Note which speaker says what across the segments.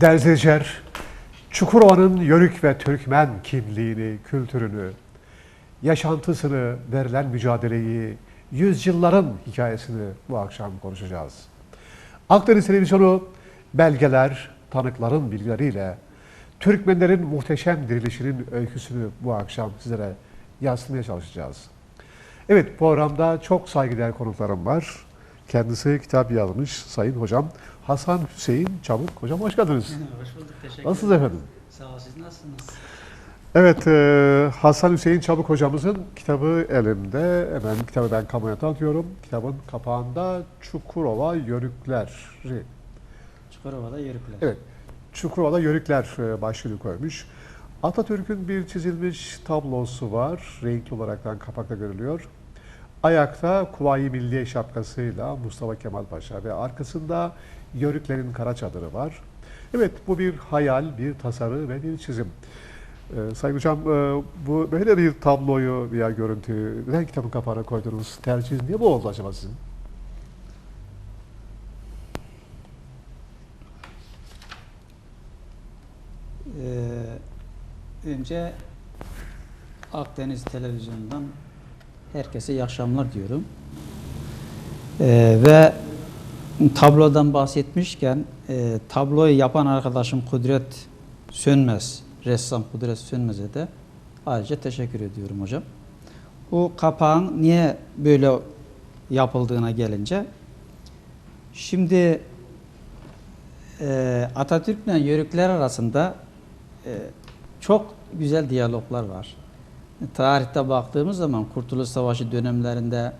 Speaker 1: Derzecer, Çukurova'nın Yörük ve Türkmen kimliğini, kültürünü, yaşantısını, verilen mücadeleyi, yüzyılların hikayesini bu akşam konuşacağız. Akdeniz Televizyonu belgeler, tanıkların bilgileriyle Türkmenlerin muhteşem dirilişinin öyküsünü bu akşam sizlere yansıtmaya çalışacağız. Evet programda çok saygıdeğer konuklarım var. Kendisi kitap yazmış Sayın Hocam Hasan Hüseyin Çabuk. Hocam hoş geldiniz.
Speaker 2: Hoş bulduk, teşekkür
Speaker 1: Nasılsınız efendim?
Speaker 2: Sağ ol, siz nasılsınız?
Speaker 1: Evet, e, Hasan Hüseyin Çabuk hocamızın kitabı elimde. Hemen kitabı ben kamuya tanıtıyorum. Kitabın kapağında Çukurova Yörükleri.
Speaker 2: Çukurova'da Yörükler.
Speaker 1: Evet, Çukurova'da Yörükler e, başlığını koymuş. Atatürk'ün bir çizilmiş tablosu var. Renkli olaraktan kapakta görülüyor. Ayakta Kuvayi Milliye şapkasıyla Mustafa Kemal Paşa ve arkasında Yörüklerin kara çadırı var. Evet bu bir hayal, bir tasarı ve bir çizim. Ee, Sayın Hocam e, bu böyle bir tabloyu veya görüntüyü neden kitabın kapağına koydunuz? Tercih niye bu oldu acaba sizin?
Speaker 2: Ee, önce Akdeniz Televizyonu'ndan herkese iyi akşamlar diyorum. Ee, ve tablodan bahsetmişken e, tabloyu yapan arkadaşım Kudret Sönmez, ressam Kudret Sönmez'e de ayrıca teşekkür ediyorum hocam. Bu kapağın niye böyle yapıldığına gelince şimdi e, Atatürk'le Yörükler arasında e, çok güzel diyaloglar var. Tarihte baktığımız zaman Kurtuluş Savaşı dönemlerinde,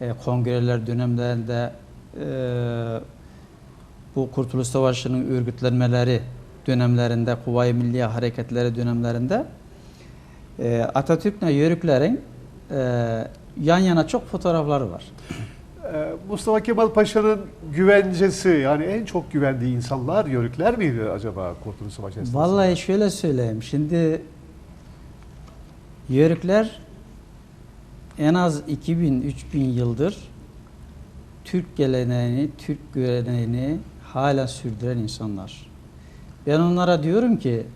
Speaker 2: e, kongreler dönemlerinde, e, bu Kurtuluş Savaşı'nın örgütlenmeleri dönemlerinde, Kuvayi Milliye Hareketleri dönemlerinde e, Atatürk'le Yörüklerin e, yan yana çok fotoğrafları var.
Speaker 1: Ee, Mustafa Kemal Paşa'nın güvencesi yani en çok güvendiği insanlar Yörükler miydi acaba Kurtuluş Savaşı esnasında?
Speaker 2: Vallahi şöyle söyleyeyim. Şimdi Yörükler en az 2000-3000 yıldır Türk geleneğini, Türk göreneğini hala sürdüren insanlar. Ben onlara diyorum ki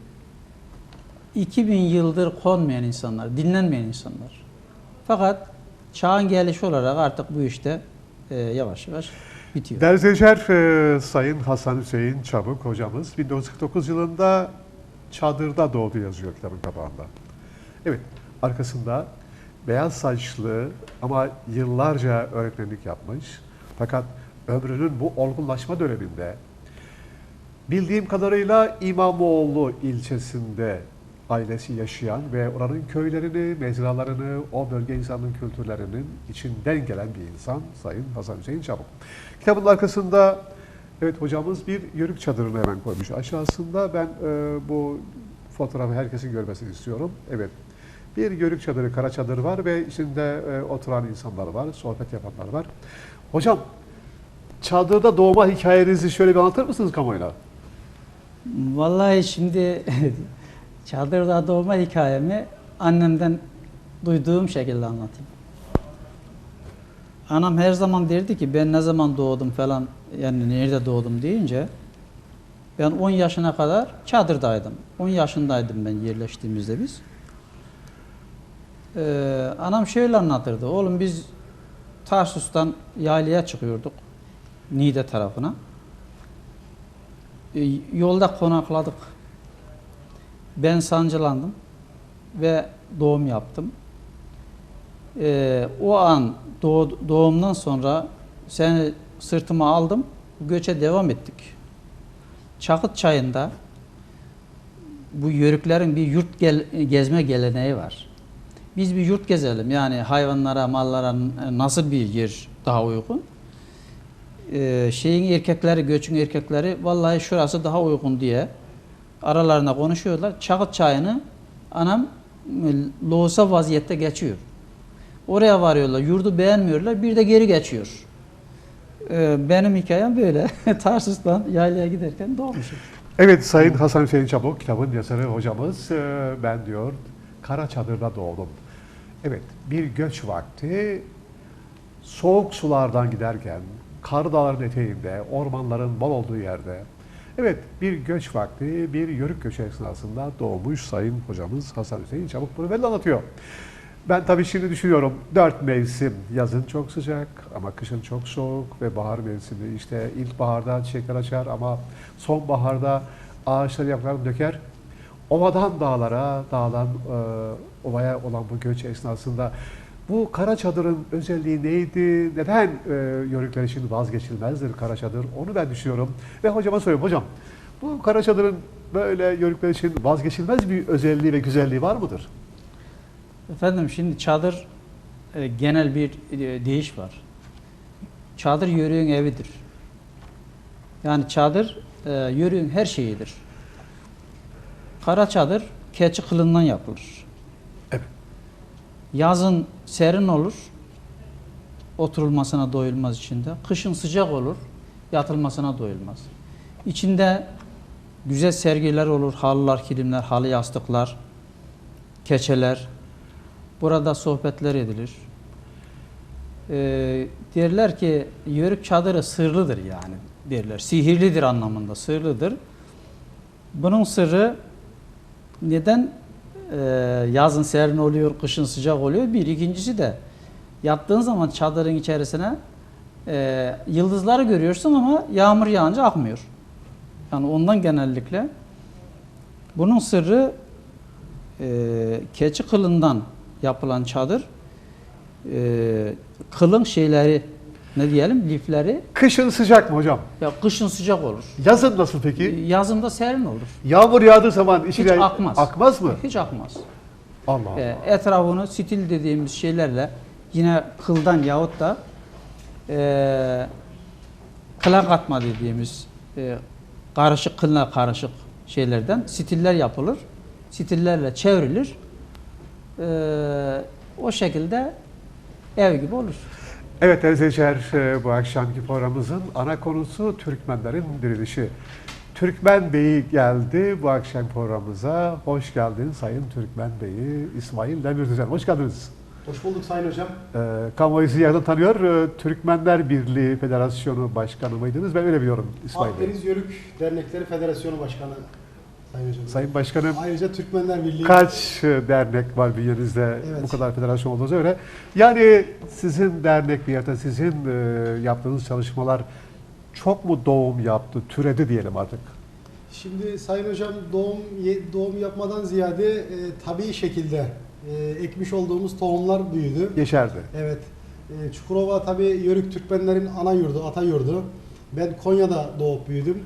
Speaker 2: 2000 yıldır konmayan insanlar, dinlenmeyen insanlar. Fakat çağın gelişi olarak artık bu işte e, yavaş yavaş bitiyor.
Speaker 1: Derzecer e, Sayın Hasan Hüseyin Çabuk hocamız 1949 yılında çadırda doğdu yazıyor kitabın kapağında. Evet, arkasında beyaz saçlı ama yıllarca öğretmenlik yapmış. Fakat ömrünün bu olgunlaşma döneminde bildiğim kadarıyla İmamoğlu ilçesinde ailesi yaşayan ve oranın köylerini, mezralarını, o bölge insanının kültürlerinin içinden gelen bir insan Sayın Hasan Hüseyin Çabuk. Kitabın arkasında evet hocamız bir yörük çadırını hemen koymuş. Aşağısında ben e, bu fotoğrafı herkesin görmesini istiyorum. Evet. Bir yörük çadırı, kara çadır var ve içinde e, oturan insanlar var, sohbet yapanlar var. Hocam, çadırda doğma hikayenizi şöyle bir anlatır mısınız kamuoyuna?
Speaker 2: Vallahi şimdi çadırda doğma hikayemi annemden duyduğum şekilde anlatayım. Anam her zaman derdi ki ben ne zaman doğdum falan yani nerede doğdum deyince ben 10 yaşına kadar çadırdaydım. 10 yaşındaydım ben yerleştiğimizde biz. Ee, anam şöyle anlatırdı. Oğlum biz Tarsus'tan yaylaya çıkıyorduk. Niğde tarafına. E, yolda konakladık. Ben sancılandım ve doğum yaptım. E, o an doğ- doğumdan sonra seni sırtıma aldım, göçe devam ettik. Çakıt çayında bu yörüklerin bir yurt gel- gezme geleneği var. Biz bir yurt gezelim. Yani hayvanlara, mallara nasıl bir yer daha uygun? Ee, şeyin erkekleri, göçün erkekleri vallahi şurası daha uygun diye aralarında konuşuyorlar. Çakıt çayını anam e, loğusa vaziyette geçiyor. Oraya varıyorlar, yurdu beğenmiyorlar, bir de geri geçiyor. Ee, benim hikayem böyle. Tarsus'tan yaylaya giderken doğmuşum.
Speaker 1: Evet Sayın Hasan Hüseyin Çabuk kitabın yazarı hocamız e, ben diyor kara çadırda doğdum. Evet bir göç vakti soğuk sulardan giderken kar dağların eteğinde ormanların bol olduğu yerde Evet, bir göç vakti, bir yörük göçü esnasında doğmuş Sayın Hocamız Hasan Hüseyin Çabuk bunu böyle anlatıyor. Ben tabii şimdi düşünüyorum, dört mevsim, yazın çok sıcak ama kışın çok soğuk ve bahar mevsimi. İşte ilkbaharda çiçekler açar ama sonbaharda ağaçlar yapraklarını döker. Ovadan dağlara, dağdan e, ovaya olan bu göç esnasında bu kara çadırın özelliği neydi? Neden e, yörükler için vazgeçilmezdir kara çadır? Onu ben düşünüyorum. Ve hocama soruyorum. Hocam bu kara çadırın böyle yörükler için vazgeçilmez bir özelliği ve güzelliği var mıdır?
Speaker 2: Efendim şimdi çadır e, genel bir e, deyiş var. Çadır yörüğün evidir. Yani çadır e, yörüğün her şeyidir. Kara çadır keçi kılından yapılır.
Speaker 1: Evet.
Speaker 2: Yazın serin olur. Oturulmasına doyulmaz içinde. Kışın sıcak olur. Yatılmasına doyulmaz. İçinde güzel sergiler olur. Halılar, kilimler, halı yastıklar, keçeler. Burada sohbetler edilir. Ee, derler ki yörük çadırı sırlıdır yani derler. Sihirlidir anlamında sırlıdır. Bunun sırrı neden e, yazın serin oluyor, kışın sıcak oluyor? Bir. ikincisi de yattığın zaman çadırın içerisine e, yıldızları görüyorsun ama yağmur yağınca akmıyor. Yani ondan genellikle bunun sırrı e, keçi kılından yapılan çadır e, kılın şeyleri ne diyelim lifleri
Speaker 1: Kışın sıcak mı hocam?
Speaker 2: ya kışın sıcak olur.
Speaker 1: Yazın nasıl peki?
Speaker 2: Yazında serin olur.
Speaker 1: Yağmur yağdığı zaman
Speaker 2: Hiç
Speaker 1: içine
Speaker 2: akmaz.
Speaker 1: akmaz mı?
Speaker 2: Hiç akmaz.
Speaker 1: Allah Allah.
Speaker 2: E, etrafını stil dediğimiz şeylerle yine kıldan yahut da e, kıla katma dediğimiz e, karışık kılına karışık şeylerden stiller yapılır. Stillerle çevrilir. E, o şekilde ev gibi olur.
Speaker 1: Evet değerli seyirciler, e, bu akşamki programımızın ana konusu Türkmenlerin dirilişi. Türkmen Bey'i geldi bu akşam programımıza. Hoş geldin Sayın Türkmen Bey'i, İsmail Demirtüzen. Hoş geldiniz.
Speaker 3: Hoş bulduk Sayın Hocam.
Speaker 1: Ee, kamuoyu sizi yakından tanıyor. Ee, Türkmenler Birliği Federasyonu Başkanı mıydınız? Ben öyle biliyorum İsmail Bey.
Speaker 3: Akdeniz Yörük Dernekleri Federasyonu Başkanı Hocam.
Speaker 1: Sayın Başkanım,
Speaker 3: Ayrıca Türkmenler Birliği
Speaker 1: kaç e, dernek var bünyenizde
Speaker 3: Evet.
Speaker 1: bu kadar federasyon olduğunuza göre? Yani sizin dernek bir yerde sizin e, yaptığınız çalışmalar çok mu doğum yaptı, türedi diyelim artık?
Speaker 3: Şimdi Sayın Hocam doğum doğum yapmadan ziyade e, tabii şekilde e, ekmiş olduğumuz tohumlar büyüdü.
Speaker 1: Yeşerdi.
Speaker 3: Evet. E, Çukurova tabii Yörük Türkmenlerin ana yurdu, ata yurdu. Ben Konya'da doğup büyüdüm.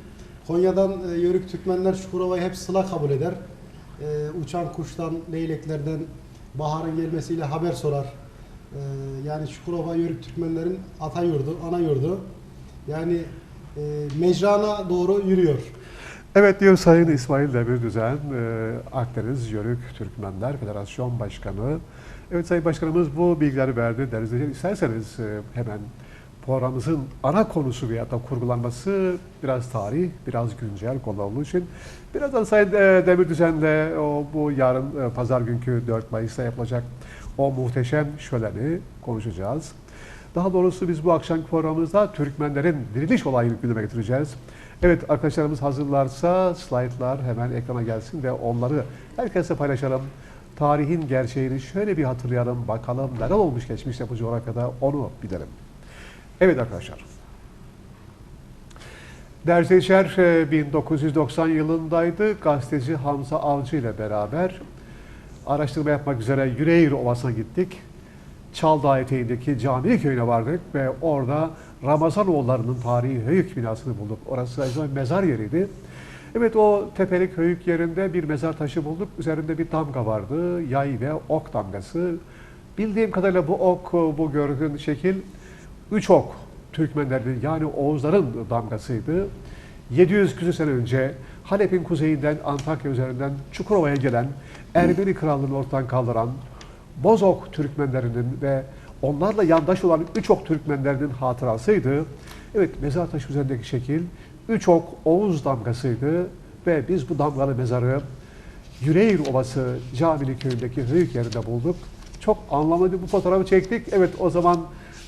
Speaker 3: Konya'dan e, Yörük Türkmenler Çukurova'yı hep sıla kabul eder. E, uçan kuştan, leyleklerden baharın gelmesiyle haber sorar. E, yani Çukurova Yörük Türkmenlerin ata yurdu, ana yurdu. Yani e, mecrana doğru yürüyor.
Speaker 1: Evet diyor Sayın İsmail Demirdüzen, e, Akdeniz Yörük Türkmenler Federasyon Başkanı. Evet Sayın Başkanımız bu bilgileri verdi. Deriz İsterseniz e, hemen programımızın ana konusu veya da kurgulanması biraz tarih, biraz güncel konu olduğu için birazdan Sayın e, Demirdüzen'le o bu yarın e, pazar günkü 4 Mayıs'ta yapılacak o muhteşem şöleni konuşacağız. Daha doğrusu biz bu akşamki programımızda Türkmenlerin diriliş olayını gündeme getireceğiz. Evet arkadaşlarımız hazırlarsa slaytlar hemen ekrana gelsin ve onları herkese paylaşalım. Tarihin gerçeğini şöyle bir hatırlayalım, bakalım neler olmuş geçmişte bu coğrafyada onu bilelim. Evet arkadaşlar. Değerli seyirciler, e, 1990 yılındaydı. Gazeteci Hamza Avcı ile beraber araştırma yapmak üzere Yüreğir Ovası'na gittik. Çaldağ eteğindeki cami köyüne vardık ve orada Ramazanoğulları'nın tarihi höyük binasını bulduk. Orası zamanda mezar yeriydi. Evet o tepelik höyük yerinde bir mezar taşı bulduk. Üzerinde bir damga vardı. Yay ve ok damgası. Bildiğim kadarıyla bu ok, bu gördüğün şekil üç ok Türkmenlerin yani Oğuzların damgasıydı. 700 küsur sene önce Halep'in kuzeyinden Antakya üzerinden Çukurova'ya gelen Ermeni krallığını ortadan kaldıran Bozok Türkmenlerinin ve onlarla yandaş olan üç ok Türkmenlerinin hatırasıydı. Evet mezar taşı üzerindeki şekil üç ok Oğuz damgasıydı ve biz bu damgalı mezarı Yüreğir Ovası Camili köyündeki höyük yerinde bulduk. Çok anlamlı bir bu fotoğrafı çektik. Evet o zaman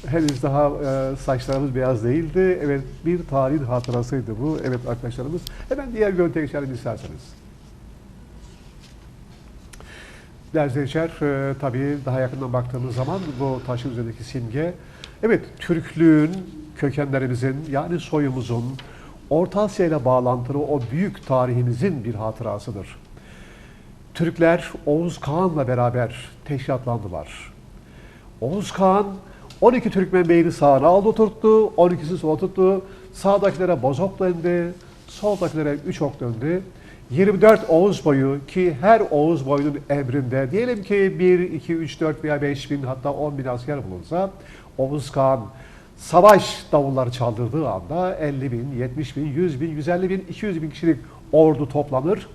Speaker 1: Henüz daha e, saçlarımız beyaz değildi. Evet bir tarihin hatırasıydı bu. Evet arkadaşlarımız. Hemen diğer görüntüye geçelim isterseniz. Değerli izleyiciler, e, tabii daha yakından baktığımız zaman bu taşın üzerindeki simge, evet Türklüğün kökenlerimizin yani soyumuzun Orta Asya ile bağlantılı o büyük tarihimizin bir hatırasıdır. Türkler Oğuz Kağan'la beraber teşkilatlandılar. Oğuz Kağan 12 Türkmen beyini sağına aldı oturttu, 12'si sola tuttu. Sağdakilere bozok döndü, soldakilere üç ok döndü. 24 Oğuz boyu ki her Oğuz boyunun emrinde diyelim ki 1, 2, 3, 4 veya 5 bin hatta 10 bin asker bulunsa Oğuz Kağan savaş davulları çaldırdığı anda 50 bin, 70 bin, 100 bin, 150 bin, 200 bin kişilik ordu toplanır.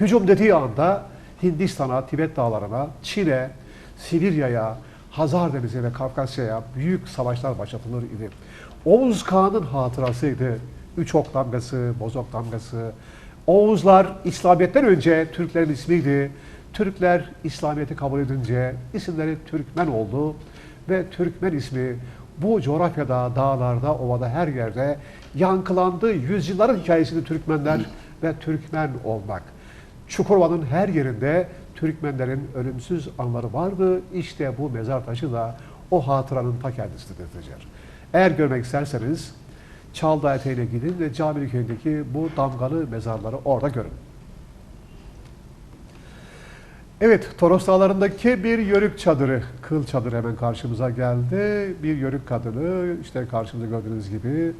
Speaker 1: Hücum dediği anda Hindistan'a, Tibet dağlarına, Çin'e, Sibirya'ya, Hazar Denizi ve Kafkasya'ya büyük savaşlar başlatılır idi. Oğuz Kağan'ın hatırasıydı. Üç ok damgası, bozok damgası. Oğuzlar İslamiyet'ten önce Türklerin ismiydi. Türkler İslamiyet'i kabul edince isimleri Türkmen oldu ve Türkmen ismi bu coğrafyada, dağlarda, ovada her yerde yankılandı. Yüzyılların hikayesini Türkmenler ve Türkmen olmak. Çukurova'nın her yerinde Türkmenlerin ölümsüz anları vardı. İşte bu mezar taşı da o hatıranın ta kendisidir Tecer. Eğer görmek isterseniz Çağla eteğine gidin ve Camili köyündeki bu damgalı mezarları orada görün. Evet, Toros Dağları'ndaki bir yörük çadırı, kıl çadır hemen karşımıza geldi. Bir yörük kadını, işte karşımızda gördüğünüz gibi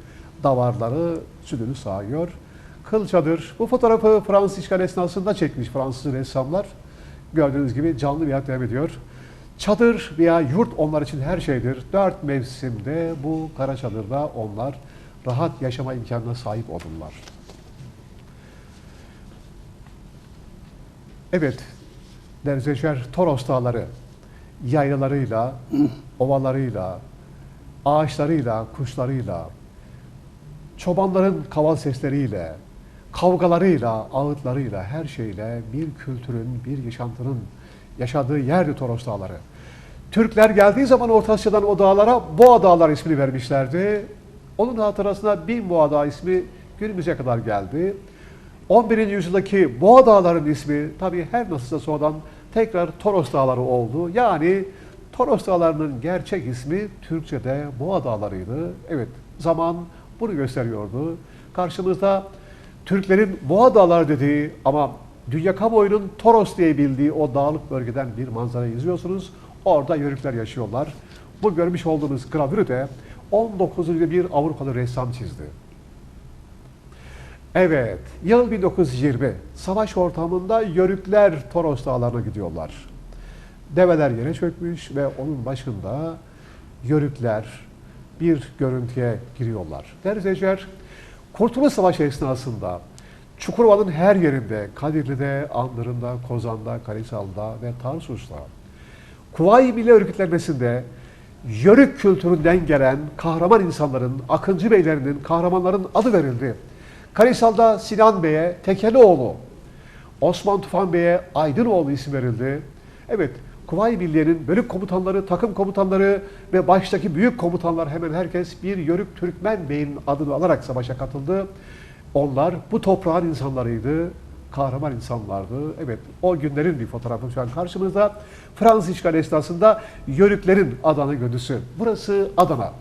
Speaker 1: davarları, sütünü sağıyor. Kıl çadır, bu fotoğrafı Fransız işgal esnasında çekmiş Fransız ressamlar. Gördüğünüz gibi canlı bir hayat devam ediyor. Çadır veya yurt onlar için her şeydir. Dört mevsimde bu kara çadırda onlar rahat yaşama imkanına sahip olurlar. Evet, Derzeşer Toros Dağları yaylalarıyla, ovalarıyla, ağaçlarıyla, kuşlarıyla, çobanların kaval sesleriyle, kavgalarıyla, ağıtlarıyla, her şeyle bir kültürün, bir yaşantının yaşadığı yerdi Toros Dağları. Türkler geldiği zaman Orta Asya'dan o dağlara Boğa Dağları ismini vermişlerdi. Onun hatırasına Bin Boğa Dağı ismi günümüze kadar geldi. 11. yüzyıldaki Boğa Dağları'nın ismi tabii her nasılsa sonradan tekrar Toros Dağları oldu. Yani Toros Dağları'nın gerçek ismi Türkçe'de Boğa Dağları'ydı. Evet zaman bunu gösteriyordu. Karşımızda Türklerin Boğa Dağları dediği ama dünya kamuoyunun Toros diye bildiği o dağlık bölgeden bir manzara izliyorsunuz. Orada yörükler yaşıyorlar. Bu görmüş olduğunuz gravürü de 19. yüzyılda bir Avrupalı ressam çizdi. Evet, yıl 1920. Savaş ortamında yörükler Toros Dağları'na gidiyorlar. Develer yere çökmüş ve onun başında yörükler bir görüntüye giriyorlar. Derzeciler, Kurtuluş Savaşı esnasında Çukurova'nın her yerinde, Kadirli'de, Andırın'da, Kozan'da, Kalisal'da ve Tarsus'ta Kuvayi Milli Örgütlenmesi'nde Yörük kültüründen gelen kahraman insanların, akıncı beylerinin, kahramanların adı verildi. Kalisal'da Sinan Bey'e Tekelioğlu, Osman Tufan Bey'e Aydınoğlu isim verildi. Evet, Kuvayi Milliye'nin bölük komutanları, takım komutanları ve baştaki büyük komutanlar hemen herkes bir Yörük Türkmen Bey'in adını alarak savaşa katıldı. Onlar bu toprağın insanlarıydı, kahraman insanlardı. Evet, o günlerin bir fotoğrafı şu an karşımızda. Fransız işgal esnasında Yörüklerin Adana Gölüsü. Burası Adana.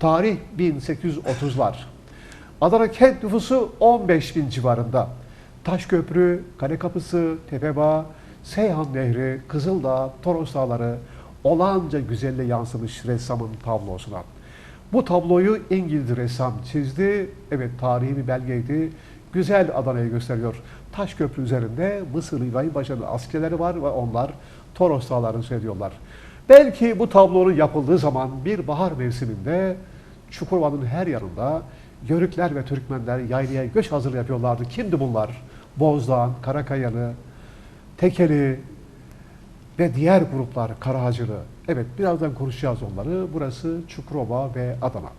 Speaker 1: Tarih 1830'lar. Adana kent nüfusu 15 bin civarında. Taşköprü, Kale Kapısı, Tepebağ, Seyhan Nehri, Kızıldağ, Toros Dağları olağanca güzelle yansımış ressamın tablosuna. Bu tabloyu İngiliz ressam çizdi. Evet tarihi bir belgeydi. Güzel Adana'yı gösteriyor. Taşköprü üzerinde Mısırlı İbrahim Paşa'nın askerleri var ve onlar Toros Dağları'nı seyrediyorlar. Belki bu tablonun yapıldığı zaman bir bahar mevsiminde Çukurova'nın her yanında Yörükler ve Türkmenler yaylaya göç hazır yapıyorlardı. Kimdi bunlar? Bozdağ, Karakayalı, Tekeli ve diğer gruplar Karahacılı. Evet birazdan konuşacağız onları. Burası Çukurova ve Adana.